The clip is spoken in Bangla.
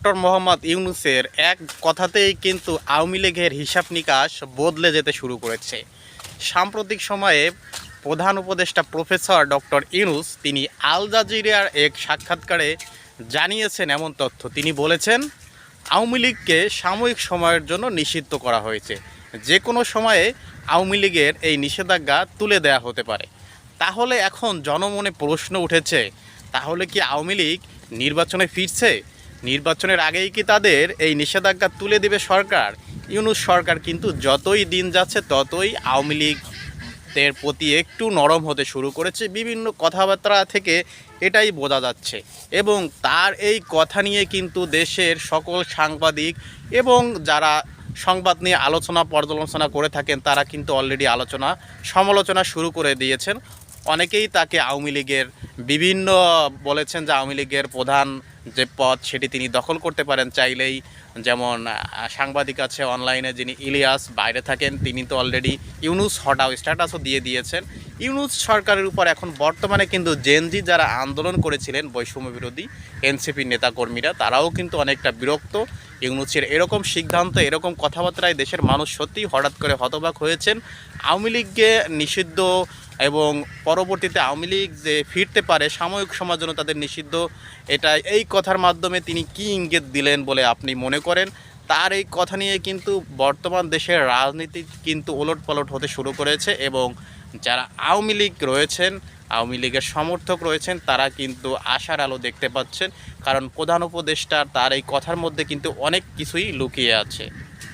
ডক্টর মোহাম্মদ ইউনুসের এক কথাতেই কিন্তু আওয়ামী লীগের হিসাব নিকাশ বদলে যেতে শুরু করেছে। সাম্প্রতিক সময়ে প্রধান উপদেষ্টা প্রফেসর ডক্টর ইউনুস তিনি আল জাজিরিয়ার এক সাক্ষাৎকারে জানিয়েছেন এমন তথ্য। তিনি বলেছেন, আওয়ামী লীগকে সাময়িক সময়ের জন্য নিষিদ্ধ করা হয়েছে। যে কোনো সময়ে আওয়ামী লীগের এই নিষেধাজ্ঞা তুলে দেয়া হতে পারে। তাহলে এখন জনমনে প্রশ্ন উঠেছে, তাহলে কি আওয়ামী লীগ নির্বাচনে ফিরছে? নির্বাচনের আগেই কি তাদের এই নিষেধাজ্ঞা তুলে দেবে সরকার? ইউনুস সরকার কিন্তু যতই দিন যাচ্ছে, ততই আওয়ামী লীগদের প্রতি একটু নরম হতে শুরু করেছে। বিভিন্ন কথাবার্তা থেকে এটাই বোঝা যাচ্ছে। এবং তার এই কথা নিয়ে কিন্তু দেশের সকল সাংবাদিক এবং যারা সংবাদ নিয়ে আলোচনা পর্যালোচনা করে থাকেন, তারা কিন্তু অলরেডি আলোচনা, সমালোচনা শুরু করে দিয়েছেন। অনেকেই তাকে আওয়ামী লীগের বিভিন্ন বলেছেন যে আওয়ামী লীগের প্রধান যে পদ সেটি তিনি দখল করতে পারেন চাইলেই। যেমন সাংবাদিক আছে অনলাইনে যিনি ইলিয়াস, বাইরে থাকেন, তিনি তো অলরেডি ইউনুস হটাও স্ট্যাটাসও দিয়ে দিয়েছেন। ইউনুস সরকারের উপর এখন বর্তমানে কিন্তু জেনজি যারা আন্দোলন করেছিলেন, বৈষম্য বিরোধী এনসিপির নেতাকর্মীরা, তারাও কিন্তু অনেকটা বিরক্ত। ইউনুসের এরকম সিদ্ধান্ত, এরকম কথাবার্তায় দেশের মানুষ সত্যিই হঠাৎ করে হতবাক হয়েছেন। আওয়ামী লীগকে নিষিদ্ধ এবং পরবর্তীতে আওয়ামী লীগ যে ফিরতে পারে, সাময়িক সময়ের জন্য তাদের নিষিদ্ধ, এটা এই কথার মাধ্যমে তিনি কি ইঙ্গিত দিলেন বলে আপনি মনে করেন? তার এই কথা নিয়ে কিন্তু বর্তমান দেশের রাজনীতি কিন্তু ওলট পালট হতে শুরু করেছে এবং যারা আওয়ামী লীগ রয়েছেন, আওয়ামী লীগের সমর্থক রয়েছেন, তারা কিন্তু আশার আলো দেখতে পাচ্ছেন। কারণ প্রধান উপদেষ্টার তার এই কথার মধ্যে কিন্তু অনেক কিছুই লুকিয়ে আছে।